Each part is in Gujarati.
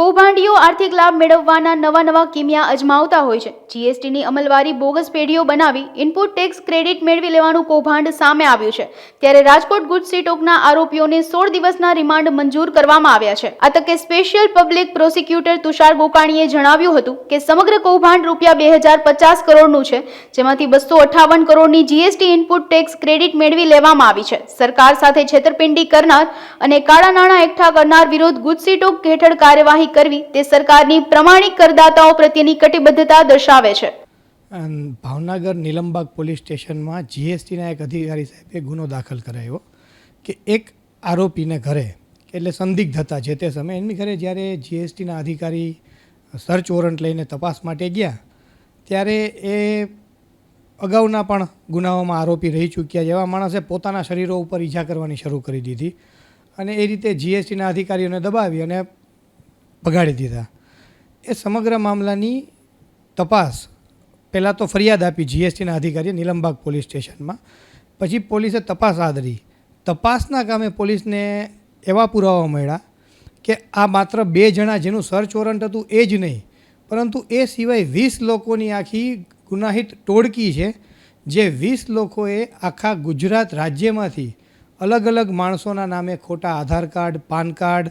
કૌભાંડીઓ આર્થિક લાભ મેળવવાના નવા નવા કિમિયા અજમાવતા હોય છે. જીએસટીની અમલવારી બોગસ પેઢીઓ બનાવી ઇનપુટ ટેક્સ ક્રેડિટ મેળવી લેવાનું કૌભાંડ સામે આવ્યું છે. ત્યારે રાજકોટ ગુજ સ્ટોકના આરોપીઓને સોળ દિવસના રિમાન્ડ મંજૂર કરવામાં આવ્યા છે. આ તકે સ્પેશિયલ પબ્લિક પ્રોસિક્યુટર તુષાર ગોકાણીએ જણાવ્યું હતું કે સમગ્ર કૌભાંડ રૂપિયા બે હજાર પચાસ કરોડનું છે, જેમાંથી બસો અઠાવન કરોડની જીએસટી ઇનપુટ ટેક્સ ક્રેડિટ મેળવી લેવામાં આવી છે. સરકાર સાથે છેતરપિંડી કરનાર અને કાળા નાણાં એકઠા કરનાર વિરુદ્ધ ગુજસીટોક હેઠળ કાર્યવાહી કરવી તે સરકારની પ્રમાણિક કરદાતાઓ પ્રત્યેની કટિબદ્ધતા દર્શાવે છે. ભાવનગર નીલમબાગ પોલીસ સ્ટેશનમાં જીએસટીના એક અધિકારી સાહેબે ગુનો દાખલ કરાયો કે એક આરોપીને ઘરે એટલે સંદિગ્ધ હતા જે તે સમયે એમની ઘરે જ્યારે જીએસટીના અધિકારી સર્ચ વોરંટ લઈને તપાસ માટે ગયા, ત્યારે એ અગાઉના પણ ગુનાઓમાં આરોપી રહી ચૂક્યા જેવા માણસે પોતાના શરીરો ઉપર ઈજા કરવાની શરૂ કરી દીધી અને એ રીતે જીએસટીના અધિકારીઓને દબાવી અને ભગાડી દીધા. એ સમગ્ર મામલાની તપાસ પહેલાં તો ફરિયાદ આપી જીએસટીના અધિકારીએ નીલમબાગ પોલીસ સ્ટેશનમાં. પછી પોલીસે તપાસ આદરી. તપાસના કામે પોલીસને એવા પુરાવા મળ્યા કે આ માત્ર બે જણા જેનું સર્ચ વોરંટ હતું એ જ નહીં, પરંતુ એ સિવાય વીસ લોકોની આખી ગુનાહિત ટોળકી છે, જે વીસ લોકોએ આખા ગુજરાત રાજ્યમાંથી અલગ અલગ માણસોના નામે ખોટા આધાર કાર્ડ, પાન કાર્ડ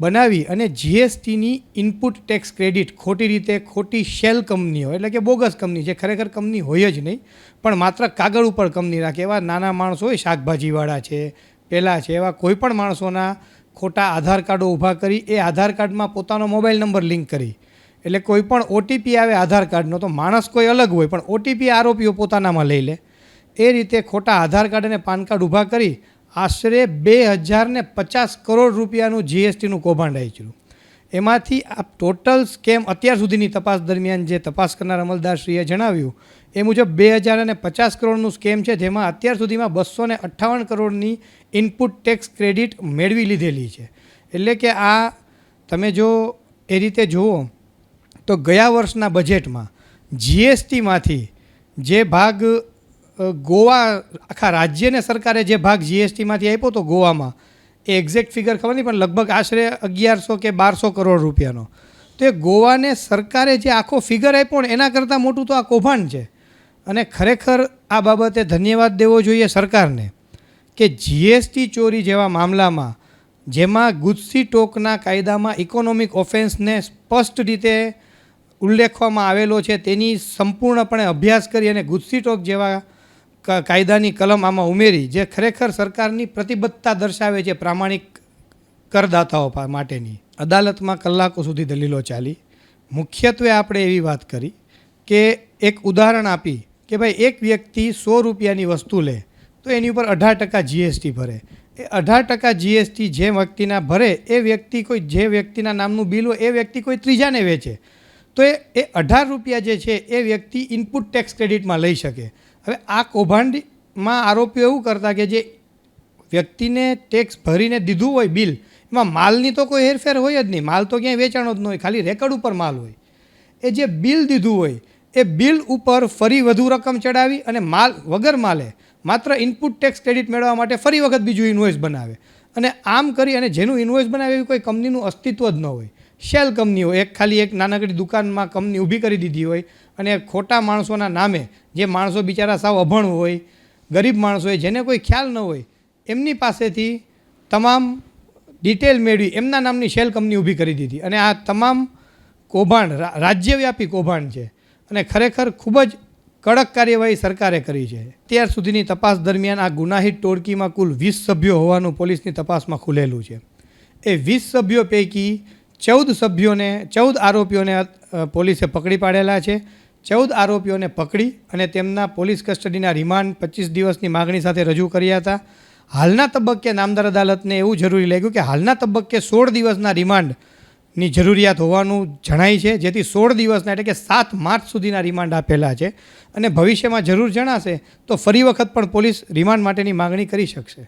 બનાવી અને જીએસટીની ઇનપુટ ટેક્સ ક્રેડિટ ખોટી રીતે ખોટી શેલ કંપનીઓ, એટલે કે બોગસ કંપની જે ખરેખર કંપની હોય જ નહીં, પણ માત્ર કાગળ ઉપર કંપની રાખે. એવા નાના માણસો હોય, શાકભાજીવાળા છે, પેલા છે, એવા કોઈ પણ માણસોના ખોટા આધાર કાર્ડો ઊભા કરી, એ આધાર કાર્ડમાં પોતાનો મોબાઈલ નંબર લિંક કરી. એટલે કોઈ પણ ઓટીપી આવે આધાર કાર્ડનો, તો માણસ કોઈ અલગ હોય, પણ ઓટીપી આરોપીઓ પોતાનામાં લઈ લે. એ રીતે ખોટા આધાર કાર્ડ અને પાન કાર્ડ ઊભા કરી આશરે બે હજાર ને પચાસ કરોડ રૂપિયાનું જીએસટીનું કૌભાંડ આચર્યું એમાંથી આ ટોટલ સ્કેમ અત્યાર સુધીની તપાસ દરમિયાન જે તપાસ કરનાર અમલદારશ્રીએ જણાવ્યું, એ મુજબ બે હજાર અને પચાસ કરોડનું સ્કેમ છે, જેમાં અત્યાર સુધીમાં બસો ને અઠ્ઠાવન કરોડની ઇનપુટ ટેક્સ ક્રેડિટ મેળવી લીધેલી છે. એટલે કે આ તમે જો એ રીતે જુઓ, તો ગયા વર્ષના બજેટમાં જીએસટીમાંથી જે ભાગ ગોવા, આખા રાજ્યને સરકારે જે ભાગ જીએસટીમાંથી આપ્યો હતો ગોવામાં, એ એક્ઝેક્ટ ફિગર ખબર નહીં, પણ લગભગ આશરે અગિયારસો કે બારસો કરોડ રૂપિયાનો. તો એ ગોવાને સરકારે જે આખો ફિગર આપ્યો ને એના કરતાં મોટું તો આ કૌભાંડ છે. અને ખરેખર આ બાબતે ધન્યવાદ દેવો જોઈએ સરકારને કે જીએસટી ચોરી જેવા મામલામાં, જેમાં ગુજસી ટોકના કાયદામાં ઇકોનોમિક ઓફેન્સને સ્પષ્ટ રીતે ઉલ્લેખવામાં આવેલો છે, તેની સંપૂર્ણપણે અભ્યાસ કરી અને ગુજસી ટોક જેવા કાયદાની કલમ આમાં ઉમેરી, જે ખરેખર સરકારની પ્રતિબદ્ધતા દર્શાવે છે પ્રામાણિક કરદાતાઓ માટેની. અદાલતમાં કલાકો સુધી દલીલો ચાલી. મુખ્યત્વે આપણે એવી વાત કરી કે એક ઉદાહરણ આપી કે ભાઈ એક વ્યક્તિ સો રૂપિયાની વસ્તુ લે, તો એની ઉપર અઢાર ટકા જીએસટી ભરે. એ અઢાર ટકા જીએસટી જે વ્યક્તિના ભરે, એ વ્યક્તિ કોઈ, જે વ્યક્તિના નામનું બિલ હોય, એ વ્યક્તિ કોઈ ત્રીજાને વેચે. તો એ અઢાર રૂપિયા જે છે, એ વ્યક્તિ ઇનપુટ ટેક્સ ક્રેડિટમાં લઈ શકે. હવે આ કૌભાંડમાં આરોપીઓ એવું કરતા કે જે વ્યક્તિને ટેક્સ ભરીને દીધું હોય બિલ એમાં માલની તો કોઈ હેરફેર હોય જ નહીં. માલ તો ક્યાંય વેચાણો જ ન હોય, ખાલી રેકર્ડ ઉપર માલ હોય. એ જે બિલ દીધું હોય, એ બિલ ઉપર ફરી વધુ રકમ ચડાવી અને માલ વગર માલે માત્ર ઇનપુટ ટેક્સ ક્રેડિટ મેળવવા માટે ફરી વખત બીજું ઇન્વોઇસ બનાવે. અને આમ કરી અને જેનું ઇન્વોઇસ બનાવે એવી કોઈ કંપનીનું અસ્તિત્વ જ ન હોય. શેલ કંપની હોય, એક ખાલી એક નાનકડી દુકાનમાં કંપની ઊભી કરી દીધી હોય અને ખોટા માણસોના નામે, જે માણસો બિચારા સાવ અભણ હોય, ગરીબ માણસો હોય, જેને કોઈ ખ્યાલ ન હોય, એમની પાસેથી તમામ ડિટેલ મેળવી એમના નામની શેલ કંપની ઊભી કરી દીધી. અને આ તમામ કૌભાંડ રાજ્યવ્યાપી કૌભાંડ છે. અને ખરેખર ખૂબ જ કડક કાર્યવાહી સરકારે કરી છે. અત્યાર સુધીની તપાસ દરમિયાન આ ગુનાહિત ટોળકીમાં કુલ વીસ સભ્યો હોવાનું પોલીસની તપાસમાં ખુલેલું છે. એ વીસ સભ્યો પૈકી ચૌદ સભ્યોને, ચૌદ આરોપીઓને પોલીસે પકડી પાડેલા છે. ચૌદ આરોપીઓને પકડી અને તેમના પોલીસ કસ્ટડીના રિમાન્ડ પચીસ દિવસની માગણી સાથે રજૂ કર્યા હતા. હાલના તબક્કે નામદાર અદાલતને એવું જરૂરી લાગ્યું કે હાલના તબક્કે સોળ દિવસના રિમાન્ડની જરૂરિયાત હોવાનું જણાય છે. જેથી સોળ દિવસના એટલે કે સાત માર્ચ સુધીના રિમાન્ડ આપેલા છે. અને ભવિષ્યમાં જરૂર જણાશે તો ફરી વખત પણ પોલીસ રિમાન્ડ માટેની માગણી કરી શકશે.